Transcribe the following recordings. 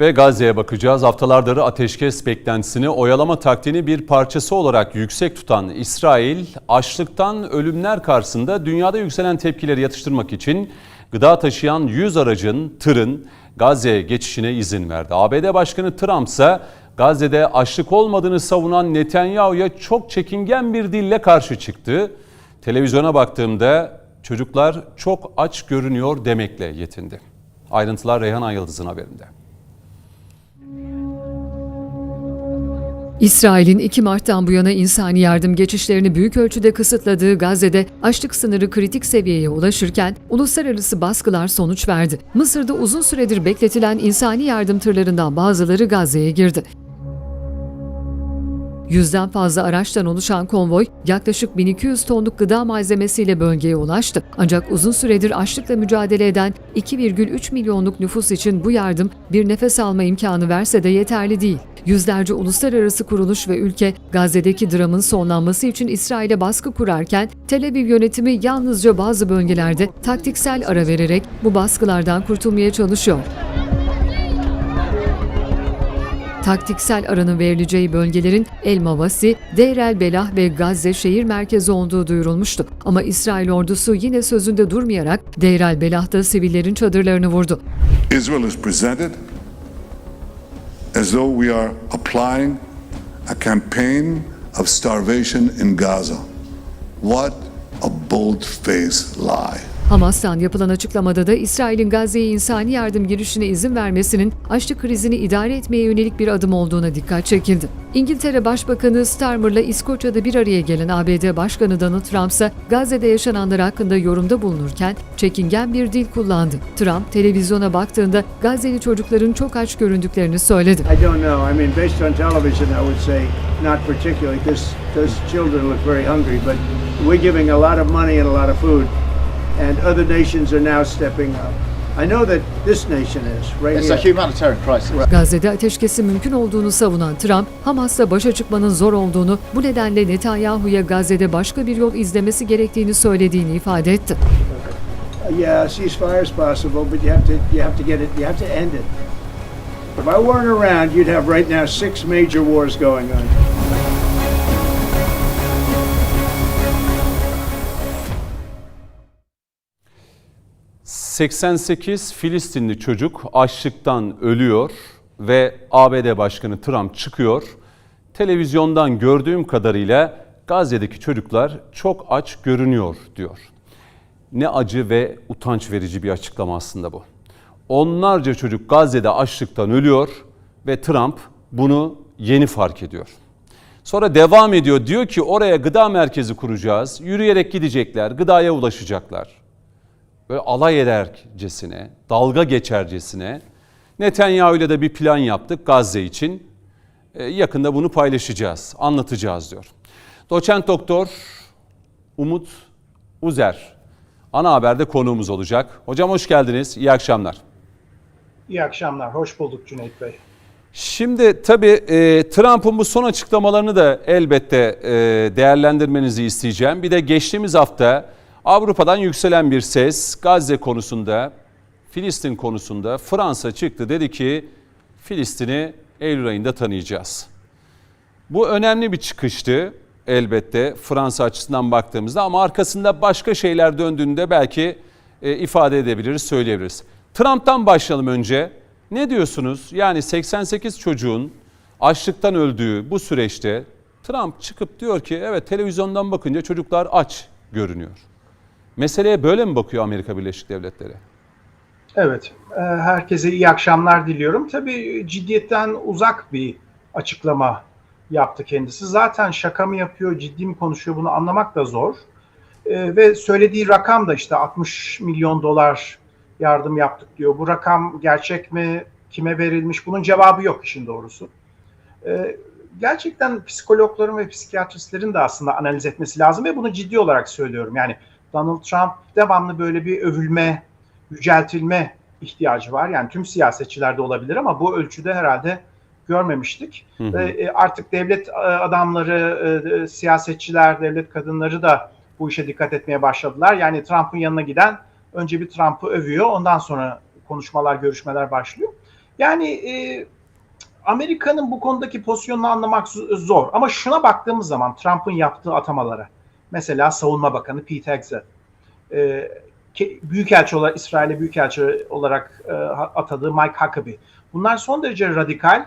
Ve Gazze'ye bakacağız. Haftalardır ateşkes beklentisini oyalama taktiğini bir parçası olarak yüksek tutan İsrail, açlıktan ölümler karşısında dünyada yükselen tepkileri yatıştırmak için gıda taşıyan 100 aracın, tırın Gazze'ye geçişine izin verdi. ABD Başkanı Trump ise Gazze'de açlık olmadığını savunan Netanyahu'ya çok çekingen bir dille karşı çıktı. Televizyona baktığımda çocuklar çok aç görünüyor demekle yetindi. Ayrıntılar Reyhan Ayıldız'ın haberinde. İsrail'in 2 Mart'tan bu yana insani yardım geçişlerini büyük ölçüde kısıtladığı Gazze'de açlık sınırı kritik seviyeye ulaşırken uluslararası baskılar sonuç verdi. Mısır'da uzun süredir bekletilen insani yardım tırlarından bazıları Gazze'ye girdi. Yüzden fazla araçtan oluşan konvoy yaklaşık 1200 tonluk gıda malzemesiyle bölgeye ulaştı. Ancak uzun süredir açlıkla mücadele eden 2,3 milyonluk nüfus için bu yardım bir nefes alma imkanı verse de yeterli değil. Yüzlerce uluslararası kuruluş ve ülke Gazze'deki dramın sonlanması için İsrail'e baskı kurarken Tel Aviv yönetimi yalnızca bazı bölgelerde taktiksel ara vererek bu baskılardan kurtulmaya çalışıyor. Taktiksel aranın verileceği bölgelerin El Mavasi, Deir el Belah ve Gazze şehir merkezi olduğu duyurulmuştu. Ama İsrail ordusu yine sözünde durmayarak Deir el Belah'ta sivillerin çadırlarını vurdu. Israel is presented as though we are applying a campaign of starvation in Gaza. What a bold faced lie. Hamas'tan yapılan açıklamada da İsrail'in Gazze'ye insani yardım girişine izin vermesinin açlık krizini idare etmeye yönelik bir adım olduğuna dikkat çekildi. İngiltere Başbakanı Starmer'la İskoçya'da bir araya gelen ABD Başkanı Donald Trump ise Gazze'de yaşananlar hakkında yorumda bulunurken çekingen bir dil kullandı. Trump televizyona baktığında Gazze'li çocukların çok aç göründüklerini söyledi. I don't know. I mean, based on television, I would say not particularly. This, those children look very hungry, but we're giving a lot of money and a lot of food, and other nations are now stepping up. I know that this nation is right It's a here. humanitarian crisis. Gazze'de ateşkesin mümkün olduğunu savunan Trump, Hamas'la başa çıkmanın zor olduğunu, bu nedenle Netanyahu'ya Gazze'de başka bir yol izlemesi gerektiğini söylediğini ifade etti. Yeah, ceasefire is possible, but you have to you have to get it. You have to end it. If I weren't around, you'd have right now six major wars going on. ...88 Filistinli çocuk açlıktan ölüyor ve ABD Başkanı Trump çıkıyor. Televizyondan gördüğüm kadarıyla Gazze'deki çocuklar çok aç görünüyor diyor. Ne acı ve utanç verici bir açıklama aslında bu. Onlarca çocuk Gazze'de açlıktan ölüyor ve Trump bunu yeni fark ediyor. Sonra devam ediyor diyor ki oraya gıda merkezi kuracağız. Yürüyerek gidecekler, gıdaya ulaşacaklar. Böyle alay edercesine, dalga geçercesine Netanyahu ile de bir plan yaptık Gazze için. Ee, yakında bunu paylaşacağız, anlatacağız diyor. Doçent doktor Umut Uzer ana haberde konuğumuz olacak. Hocam hoş geldiniz, iyi akşamlar. İyi akşamlar, hoş bulduk Cüneyt Bey. Şimdi tabii e, Trump'ın bu son açıklamalarını da elbette e, değerlendirmenizi isteyeceğim. Bir de geçtiğimiz hafta Avrupa'dan yükselen bir ses Gazze konusunda, Filistin konusunda Fransa çıktı dedi ki Filistin'i Eylül ayında tanıyacağız. Bu önemli bir çıkıştı elbette Fransa açısından baktığımızda ama arkasında başka şeyler döndüğünde belki e, ifade edebiliriz, söyleyebiliriz. Trump'tan başlayalım önce. Ne diyorsunuz? Yani 88 çocuğun açlıktan öldüğü bu süreçte Trump çıkıp diyor ki evet televizyondan bakınca çocuklar aç görünüyor. Meseleye böyle mi bakıyor Amerika Birleşik Devletleri? Evet, e, herkese iyi akşamlar diliyorum. Tabii ciddiyetten uzak bir açıklama yaptı kendisi. Zaten şaka mı yapıyor, ciddi mi konuşuyor bunu anlamak da zor. E, Ve söylediği rakam da işte 60 milyon dolar yardım yaptık diyor. Bu rakam gerçek mi, kime verilmiş bunun cevabı yok işin doğrusu. E, Gerçekten psikologların ve psikiyatristlerin de aslında analiz etmesi lazım ve bunu ciddi olarak söylüyorum. Yani Donald Trump devamlı böyle bir övülme, yüceltilme ihtiyacı var. Yani tüm siyasetçilerde olabilir ama bu ölçüde herhalde görmemiştik. Hı hı. E, artık devlet e, adamları, e, siyasetçiler, devlet kadınları da bu işe dikkat etmeye başladılar. Yani Trump'ın yanına giden önce bir Trump'ı övüyor, ondan sonra konuşmalar, görüşmeler başlıyor. Yani e, Amerika'nın bu konudaki pozisyonunu anlamak zor. Ama şuna baktığımız zaman Trump'ın yaptığı atamalara, mesela Savunma Bakanı Pete Hegseth, e, ke- Büyükelçi olarak İsrail'e Büyükelçi olarak e, atadığı Mike Huckabee. Bunlar son derece radikal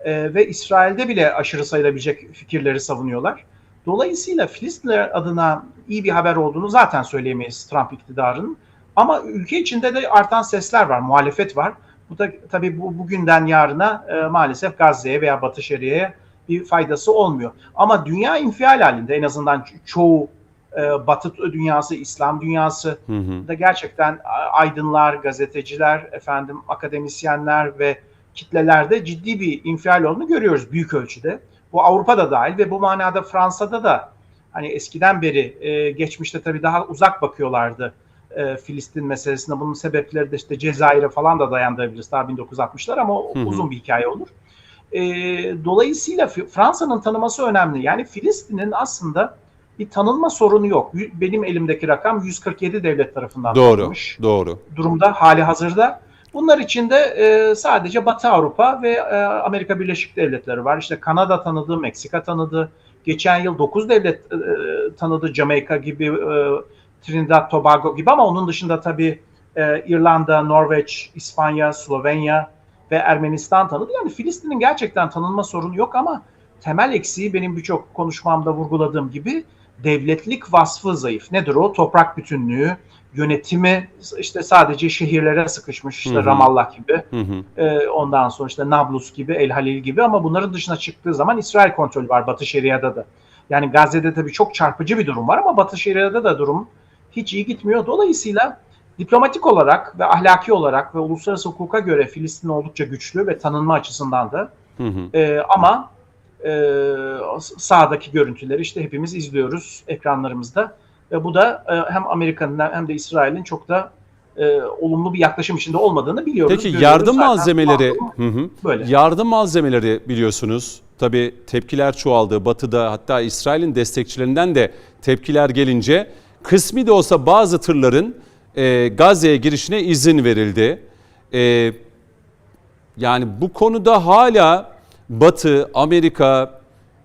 e, ve İsrail'de bile aşırı sayılabilecek fikirleri savunuyorlar. Dolayısıyla Filistinler adına iyi bir haber olduğunu zaten söyleyemeyiz Trump iktidarının. Ama ülke içinde de artan sesler var, muhalefet var. Bu da tabii bu, bugünden yarına e, maalesef Gazze'ye veya Batı Şeria'ya bir faydası olmuyor. Ama dünya infial halinde en azından ço- çoğu e, Batı dünyası, İslam dünyası Hı hı. da gerçekten aydınlar, gazeteciler, efendim akademisyenler ve kitlelerde ciddi bir infial olduğunu görüyoruz büyük ölçüde. Bu Avrupa'da dahil ve bu manada Fransa'da da hani eskiden beri e, geçmişte tabii daha uzak bakıyorlardı e, Filistin meselesine. Bunun sebepleri de işte Cezayir'e falan da dayandırabiliriz daha 1960'lar ama hı. uzun bir hikaye olur. E, dolayısıyla Fransa'nın tanıması önemli. Yani Filistin'in aslında bir tanınma sorunu yok. Benim elimdeki rakam 147 devlet tarafından Doğru, tanınmış doğru. durumda hali hazırda. Bunlar içinde e, sadece Batı Avrupa ve e, Amerika Birleşik Devletleri var. İşte Kanada tanıdı, Meksika tanıdı. Geçen yıl 9 devlet e, tanıdı. Jamaika gibi, e, Trinidad, Tobago gibi ama onun dışında tabii e, İrlanda, Norveç, İspanya, Slovenya ve Ermenistan tanıdı. Yani Filistin'in gerçekten tanınma sorunu yok ama temel eksiği benim birçok konuşmamda vurguladığım gibi devletlik vasfı zayıf. Nedir o? Toprak bütünlüğü, yönetimi işte sadece şehirlere sıkışmış işte Hı hı. Ramallah gibi Hı hı. e, ondan sonra işte Nablus gibi El Halil gibi ama bunların dışına çıktığı zaman İsrail kontrolü var Batı Şeria'da da. Yani Gazze'de tabii çok çarpıcı bir durum var ama Batı Şeria'da da durum hiç iyi gitmiyor. Dolayısıyla diplomatik olarak ve ahlaki olarak ve uluslararası hukuka göre Filistin oldukça güçlü ve tanınma açısından da Hı hı. e, ama e, sahadaki görüntüleri işte hepimiz izliyoruz ekranlarımızda. Ve bu da e, hem Amerika'nın hem de İsrail'in çok da e, olumlu bir yaklaşım içinde olmadığını biliyoruz. Peki görüyoruz. yardım Zaten malzemeleri hı hı. böyle. Yardım malzemeleri biliyorsunuz. Tabii tepkiler çoğaldı. Batı'da hatta İsrail'in destekçilerinden de tepkiler gelince kısmi de olsa bazı tırların e, Gazze'ye girişine izin verildi. E, yani bu konuda hala Batı, Amerika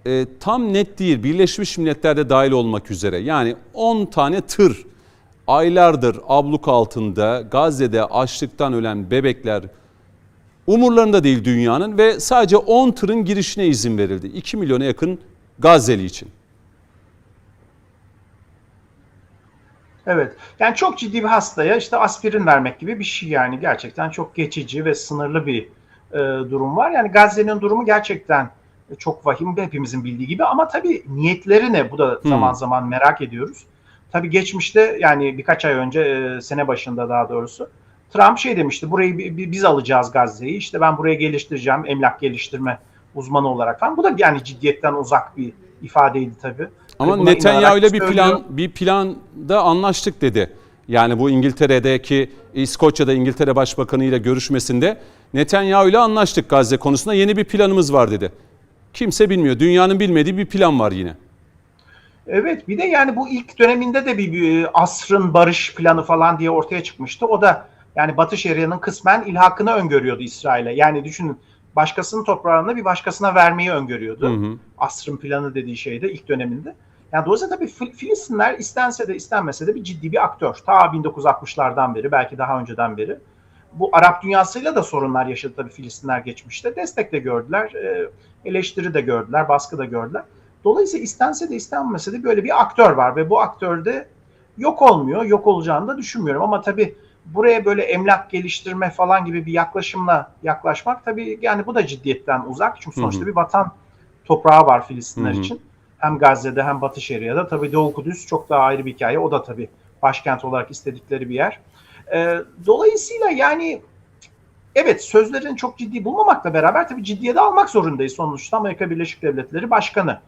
e, tam net değil. Birleşmiş Milletler'de dahil olmak üzere. Yani 10 tane tır aylardır abluk altında Gazze'de açlıktan ölen bebekler umurlarında değil dünyanın ve sadece 10 tırın girişine izin verildi. 2 milyona yakın Gazze'li için. Evet. Yani çok ciddi bir hastaya işte aspirin vermek gibi bir şey yani gerçekten çok geçici ve sınırlı bir e, durum var. Yani Gazze'nin durumu gerçekten çok vahim hepimizin bildiği gibi ama tabii niyetleri ne? Bu da zaman zaman merak ediyoruz. Tabii geçmişte yani birkaç ay önce e, sene başında daha doğrusu Trump şey demişti burayı bi- bi- biz alacağız Gazze'yi işte ben buraya geliştireceğim emlak geliştirme uzmanı olarak falan. Bu da yani ciddiyetten uzak bir ifadeydi tabii. Ama Hani buna Netanyahu ile inanarak bir söylüyor. plan bir planda anlaştık dedi. Yani bu İngiltere'deki İskoçya'da İngiltere Başbakanı ile görüşmesinde Netanyahu ile anlaştık Gazze konusunda yeni bir planımız var dedi. Kimse bilmiyor. Dünyanın bilmediği bir plan var yine. Evet bir de yani bu ilk döneminde de bir, bir asrın barış planı falan diye ortaya çıkmıştı. O da yani Batı Şeria'nın kısmen ilhakını öngörüyordu İsrail'e. Yani düşünün başkasının toprağını bir başkasına vermeyi öngörüyordu. Hı hı. Asrın planı dediği şeyde ilk döneminde. Yani dolayısıyla tabii Fil- Filistinler istense de istenmese de bir ciddi bir aktör. Ta 1960'lardan beri belki daha önceden beri. Bu Arap dünyasıyla da sorunlar yaşadı tabii Filistinler geçmişte. Destek de gördüler, e, eleştiri de gördüler, baskı da gördüler. Dolayısıyla istense de istenmese de böyle bir aktör var ve bu aktör de yok olmuyor. Yok olacağını da düşünmüyorum ama tabii buraya böyle emlak geliştirme falan gibi bir yaklaşımla yaklaşmak tabii yani bu da ciddiyetten uzak. Çünkü sonuçta Hı hı. bir vatan toprağı var Filistinler Hı hı. için. Hem Gazze'de hem Batı Şeria'da. Tabii Doğu Kudüs çok daha ayrı bir hikaye. O da tabii başkent olarak istedikleri bir yer. Ee, dolayısıyla yani evet sözlerini çok ciddi bulmamakla beraber tabii ciddiye de almak zorundayız sonuçta Amerika Birleşik Devletleri Başkanı.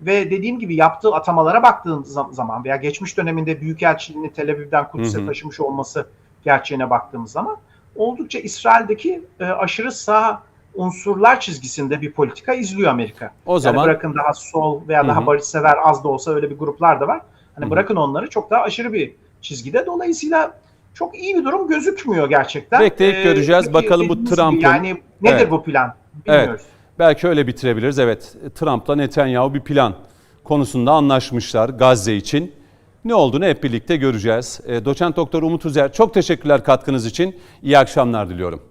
Ve dediğim gibi yaptığı atamalara baktığın zam- zaman veya geçmiş döneminde Büyükelçiliğini Tel Aviv'den Kudüs'e taşımış olması gerçeğine baktığımız zaman oldukça İsrail'deki e, aşırı sağ unsurlar çizgisinde bir politika izliyor Amerika. O Yani zaman bırakın daha sol veya Hı daha barışsever az da olsa öyle bir gruplar da var. Hani Hı hı. bırakın onları çok daha aşırı bir çizgide. Dolayısıyla çok iyi bir durum gözükmüyor gerçekten. Bekleyip Ee, göreceğiz. peki Bakalım bu Trump'ın- Yani nedir Evet. bu plan? Evet. Bilmiyoruz. Belki öyle bitirebiliriz. Evet Trump'la Netanyahu bir plan konusunda anlaşmışlar Gazze için. Ne olduğunu hep birlikte göreceğiz. E, Doçent Doktor Umut Uzer çok teşekkürler katkınız için. İyi akşamlar diliyorum.